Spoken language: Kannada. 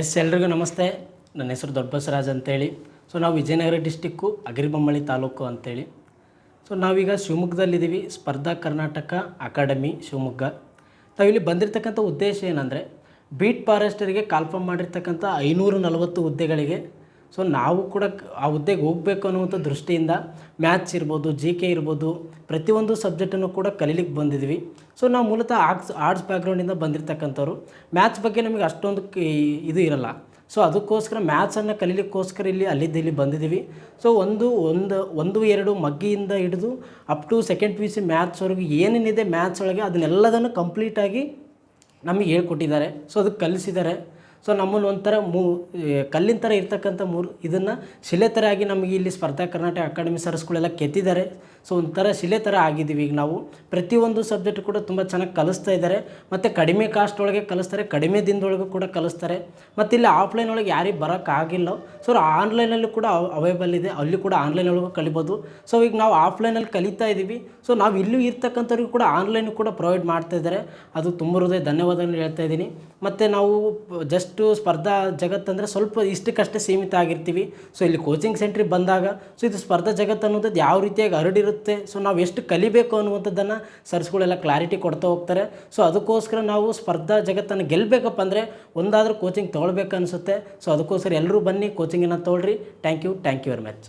ಎಸ್ ಎಲ್ರಿಗೂ ನಮಸ್ತೆ. ನನ್ನ ಹೆಸರು ದೊಡ್ಡಬಸವರಾಜ್ ಅಂತೇಳಿ. ಸೊ ನಾವು ವಿಜಯನಗರ ಡಿಸ್ಟಿಕ್ಕು ಅಗಿರಿಬೊಮ್ಮಳಿ ತಾಲೂಕು ಅಂತೇಳಿ. ಸೊ ನಾವೀಗ ಶಿವಮೊಗ್ಗದಲ್ಲಿದ್ದೀವಿ. ಸ್ಪರ್ಧಾ ಕರ್ನಾಟಕ ಅಕಾಡೆಮಿ ಶಿವಮೊಗ್ಗ. ನಾವಿಲ್ಲಿ ಬಂದಿರತಕ್ಕಂಥ ಉದ್ದೇಶ ಏನಂದರೆ, ಬೀಟ್ ಫಾರೆಸ್ಟರಿಗೆ ಕಾಲ್ಫಾರ್ಮ್ ಮಾಡಿರ್ತಕ್ಕಂಥ ಐನೂರು ನಲವತ್ತು ಹುದ್ದೆಗಳಿಗೆ ಸೊ ನಾವು ಕೂಡ ಆ ಹುದ್ದೆಗೆ ಹೋಗಬೇಕು ಅನ್ನುವಂಥ ದೃಷ್ಟಿಯಿಂದ ಮ್ಯಾಥ್ಸ್ ಇರ್ಬೋದು ಜಿ ಕೆ ಇರ್ಬೋದು, ಪ್ರತಿಯೊಂದು ಸಬ್ಜೆಕ್ಟನ್ನು ಕೂಡ ಕಲೀಲಿಕ್ಕೆ ಬಂದಿದ್ವಿ. ಸೊ ನಾವು ಮೂಲತಃ ಆರ್ಟ್ಸ್ ಆರ್ಟ್ಸ್ ಬ್ಯಾಕ್ಗ್ರೌಂಡಿಂದ ಬಂದಿರತಕ್ಕಂಥವ್ರು. ಮ್ಯಾಥ್ಸ್ ಬಗ್ಗೆ ನಮಗೆ ಅಷ್ಟೊಂದು ಇದು ಇರಲ್ಲ. ಸೊ ಅದಕ್ಕೋಸ್ಕರ ಮ್ಯಾಥ್ಸನ್ನು ಕಲೀಲಿಕ್ಕೋಸ್ಕರ ಇಲ್ಲಿ ಅಲ್ಲಿದ್ದ ಇಲ್ಲಿ ಬಂದಿದ್ದೀವಿ. ಸೊ ಒಂದು ಒಂದು ಒಂದು, ಎರಡು ಮಗ್ಗಿಯಿಂದ ಹಿಡಿದು up to second P C ಮ್ಯಾಥ್ಸ್ವರೆಗೂ ಏನೇನಿದೆ ಮ್ಯಾಥ್ಸ್ ಒಳಗೆ ಅದನ್ನೆಲ್ಲದನ್ನು ಕಂಪ್ಲೀಟಾಗಿ ನಮಗೆ ಹೇಳ್ಕೊಟ್ಟಿದ್ದಾರೆ. ಸೊ ಅದಕ್ಕೆ ಕಲಿಸಿದ್ದಾರೆ. ಸೊ ನಮ್ಮಲ್ಲಿ ಒಂಥರ ಮೂ ಕಲ್ಲಿನ ಥರ ಇರ್ತಕ್ಕಂಥ ಮೂರು, ಇದನ್ನು ಶಿಲೆ ಥರ ಆಗಿ ನಮಗೆ ಇಲ್ಲಿ ಸ್ಪರ್ಧಾ ಕರ್ನಾಟಕ ಅಕಾಡೆಮಿ ಸರ್ಸ್ಗಳೆಲ್ಲ ಕೆತ್ತಿದ್ದಾರೆ. ಸೊ ಒಂಥರ ಶಿಲೆ ಥರ ಆಗಿದ್ದೀವಿ ಈಗ ನಾವು. ಪ್ರತಿಯೊಂದು ಸಬ್ಜೆಕ್ಟ್ ಕೂಡ ತುಂಬ ಚೆನ್ನಾಗಿ ಕಲಿಸ್ತಾ ಇದ್ದಾರೆ. ಮತ್ತು ಕಡಿಮೆ ಕಾಸ್ಟ್ ಒಳಗೆ ಕಲಿಸ್ತಾರೆ, ಕಡಿಮೆ ದಿನದೊಳಗೂ ಕೂಡ ಕಲಿಸ್ತಾರೆ. ಮತ್ತು ಇಲ್ಲಿ ಆಫ್ಲೈನ್ ಒಳಗೆ ಯಾರಿಗೆ ಬರೋಕ್ಕಾಗಿಲ್ಲ ಸೊ ಆನ್ಲೈನಲ್ಲೂ ಕೂಡ ಅವೈಬಲ್ ಇದೆ. ಅಲ್ಲಿ ಕೂಡ ಆನ್ಲೈನ್ ಒಳಗೆ ಕಲಿಬೋದು. ಸೊ ಈಗ ನಾವು ಆಫ್ಲೈನಲ್ಲಿ ಕಲಿತಾ ಇದ್ದೀವಿ. ಸೊ ನಾವು ಇಲ್ಲೂ ಇರ್ತಕ್ಕಂಥವ್ರಿಗೂ ಕೂಡ ಆನ್ಲೈನ್ ಕೂಡ ಪ್ರೊವೈಡ್ ಮಾಡ್ತಾ ಇದ್ದಾರೆ. ಅದು ತುಂಬ ಹೃದಯ ಧನ್ಯವಾದಗಳು ಹೇಳ್ತಾ ಇದ್ದೀನಿ. ಮತ್ತು ನಾವು ಜಸ್ಟು ಸ್ಪರ್ಧಾ ಜಗತ್ತಂದರೆ ಸ್ವಲ್ಪ ಇಷ್ಟಕ್ಕಷ್ಟೇ ಸೀಮಿತ ಆಗಿರ್ತೀವಿ. ಸೊ ಇಲ್ಲಿ ಕೋಚಿಂಗ್ ಸೆಂಟ್ರಿಗೆ ಬಂದಾಗ ಸೊ ಇದು ಸ್ಪರ್ಧಾ ಜಗತ್ತು ಅನ್ನೋದು ಯಾವ ರೀತಿಯಾಗಿ ಹರಡಿರುತ್ತೆ? ಸೊ ನಾವು ಎಷ್ಟು ಕಲಿಬೇಕು ಅನ್ನುವಂಥದ್ದನ್ನು ಸರ್ಸ್ಗಳೆಲ್ಲ ಕ್ಲಾರಿಟಿ ಕೊಡ್ತಾ ಹೋಗ್ತಾರೆ. ಸೊ ಅದಕ್ಕೋಸ್ಕರ ನಾವು ಸ್ಪರ್ಧಾ ಜಗತ್ತನ್ನು ಗೆಲ್ಲಬೇಕಪ್ಪ ಅಂದರೆ ಒಂದಾದರೂ ಕೋಚಿಂಗ್ ತೊಗೊಳ್ಬೇಕು ಅನಿಸುತ್ತೆ. ಸೊ ಅದಕ್ಕೋಸ್ಕರ ಎಲ್ಲರೂ ಬನ್ನಿ ಕೋಚಿಂಗನ್ನು ತೊಗೊಳ್ರಿ. Thank you thank you very much